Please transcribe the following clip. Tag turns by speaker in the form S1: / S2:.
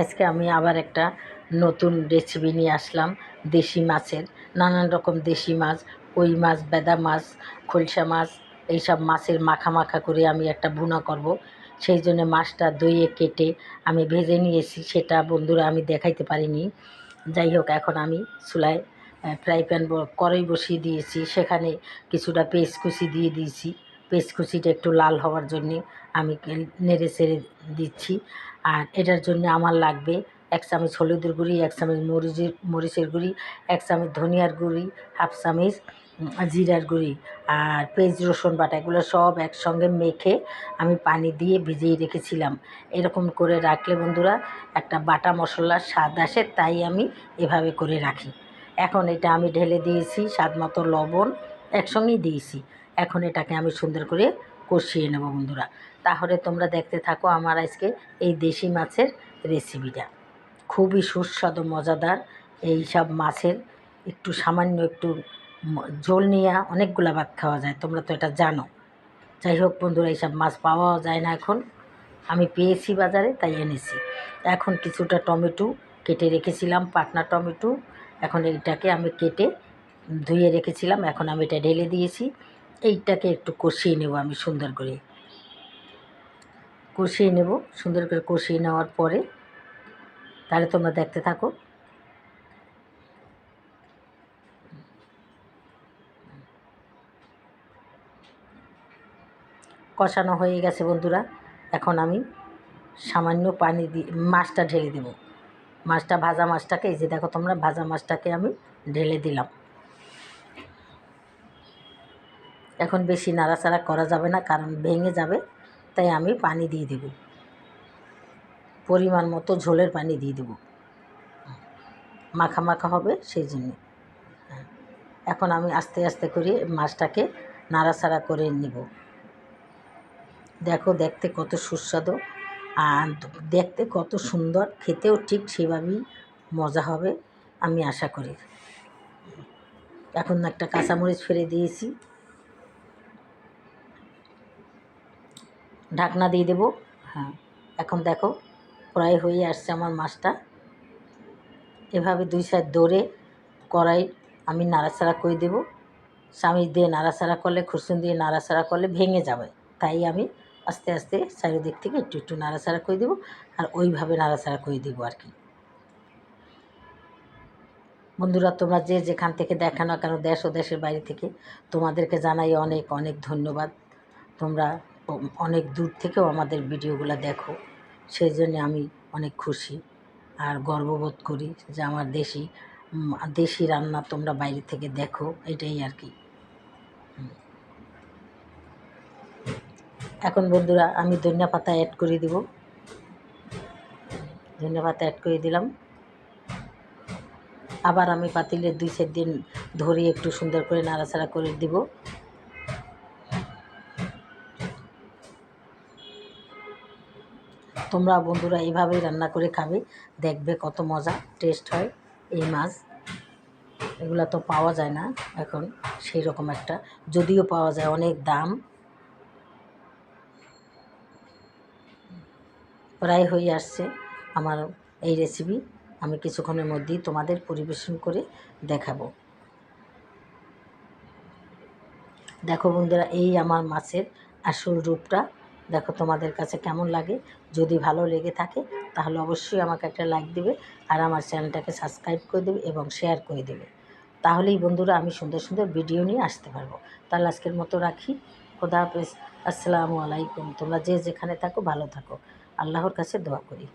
S1: আজকে আমি আবার একটা নতুন রেসিপি নিয়ে আসলাম, দেশি মাছের। নানান রকম দেশি মাছ, কই মাছ, বেদা মাছ, খলসা মাছ, এইসব মাছের মাখা মাখা করে আমি একটা ভুনা করব। সেই জন্য মাছটা দইয়ে কেটে আমি ভেজে নিয়েছি, সেটা বন্ধুরা আমি দেখাইতে পারিনি। যাই হোক, এখন আমি চুলায় ফ্রাই প্যান কড়াই বসিয়ে দিয়েছি। সেখানে কিছুটা পেস্ট কুচি দিয়ে দিয়েছি। পেস্ট কুচিটা একটু লাল হওয়ার জন্যে আমি নেড়ে চেড়ে দিচ্ছি। আর এটার জন্য আমার লাগবে এক চামচ হলুদের গুঁড়ি, এক চামচ মরিচের মরিচের গুঁড়ি, এক চামচ ধনিয়ার গুঁড়ি, হাফ চামচ জিরার গুঁড়ি আর পেঁয়াজ, রসুন বাটা, এগুলো সব একসঙ্গে মেখে আমি পানি দিয়ে ভিজিয়ে রেখেছিলাম। এরকম করে রাখলে বন্ধুরা একটা বাটা মশলার স্বাদ আসে, তাই আমি এভাবে করে রাখি। এখন এটা আমি ঢেলে দিয়েছি স্বাদ মতো লবণ একসঙ্গেই দিয়েছি। এখন এটাকে আমি সুন্দর করে কষিয়ে নেব বন্ধুরা। তাহলে তোমরা দেখতে থাকো আমার আজকে এই দেশি মাছের রেসিপিটা খুবই সুস্বাদু, মজাদার। এই সব মাছের একটু সামান্য একটু ঝোল নিয়ে অনেকগুলা ভাত খাওয়া যায়, তোমরা তো এটা জানো। যাই হোক বন্ধুরা, এইসব মাছ পাওয়াও যায় না এখন। আমি পেয়েছি বাজারে, তাই এনেছি। এখন কিছুটা টমেটো কেটে রেখেছিলাম, পাটনা টমেটো। এখন এইটাকে আমি কেটে ধুয়ে রেখেছিলাম, এখন আমি এটা ঢেলে দিয়েছি। এইটাকে একটু কষিয়ে নেব আমি সুন্দর করে। কষিয়ে নেব, সুন্দর করে কষিয়ে নেওয়ার পরে, তাহলে তোমরা দেখতে থাকো। কষানো হয়ে গেছে বন্ধুরা, এখন আমি সামান্য পানি দিয়ে মাছটা ঢেলে দেব। মাছটা, ভাজা মাছটাকে, এই যে দেখো তোমরা, ভাজা মাছটাকে আমি ঢেলে দিলাম। এখন বেশি নাড়াচাড়া করা যাবে না, কারণ ভেঙে যাবে, তাই আমি পানি দিয়ে দেব। পরিমাণ মতো ঝোলের পানি দিয়ে দেব। মাখা মাখা হবে সেই জন্য। এখন আমি আস্তে আস্তে করে মাছটাকে নাড়াচাড়া করে নেব। দেখো, দেখতে কত সুস্বাদু আর দেখতে কত সুন্দর, খেতেও ঠিক সেভাবেই মজা হবে, আমি আশা করি। এখন একটা কাঁচামরিচ ফেলে দিয়েছি। ঢাকনা দিয়ে দেবো। হ্যাঁ এখন দেখো, প্রায় হয়ে আসছে আমার মাছটা। এভাবে দুই সাইড দৌড়ে কড়াই আমি নাড়াচাড়া করে দেবো। স্বামী দিয়ে নাড়াচাড়া করলে খুরসুন দিয়ে নাড়াচাড়া করলে ভেঙে যাবে। তাই আমি আস্তে আস্তে চারিদিক থেকে একটু একটু নাড়াচাড়া করে দেবো আর ওইভাবে নাড়াচাড়া করে দেবো আর কি। বন্ধুরা, তোমরা যে যেখান থেকে দেখানো, কেন দেশ ও দেশের বাইরে থেকে, তোমাদেরকে জানাই অনেক অনেক ধন্যবাদ। তোমরা অনেক দূর থেকেও আমাদের ভিডিওগুলো দেখো। সেই জন্য আমি অনেক খুশি আর গর্ববোধ করি যে আমার দেশি দেশি রান্না তোমরা বাইরে থেকে দেখো, এটাই আর কি। এখন বন্ধুরা আমি ধনিয়া পাতা অ্যাড করে দিব। ধনিয়া পাতা অ্যাড করে দিলাম। আবার আমি পাতিলের দুই চার দিন ধরে একটু সুন্দর করে নাড়াচাড়া করে দিব। তোমরা বন্ধুরা এইভাবেই রান্না করে খাবে। দেখবে কত মজা টেস্ট হয় এই মাছ। এগুলো তো পাওয়া যায় না এখন, সেই রকম একটা। যদিও পাওয়া যায়, অনেক দাম। প্রায় হয়ে আসছে আমার এই রেসিপি আমি কিছুক্ষণের মধ্যেই তোমাদের পরিবেশন করে দেখাবো। দেখো বন্ধুরা, এই আমার মাছের আসল রূপটা দেখো তোমাদের কাছে কেমন লাগে। যদি ভালো লেগে থাকে, তাহলে অবশ্যই আমাকে একটা লাইক দেবে আর আমার চ্যানেলটাকে সাবস্ক্রাইব করে দেবে এবং শেয়ার করে দেবে। তাহলেই বন্ধুরা আমি সুন্দর সুন্দর ভিডিও নিয়ে আসতে পারব। তাহলে আজকের মতো রাখি। খোদা হাফেজ। আসসালামু আলাইকুম। তোমরা যে যেখানে থাকো, ভালো থাকো। আল্লাহর কাছে দোয়া করি।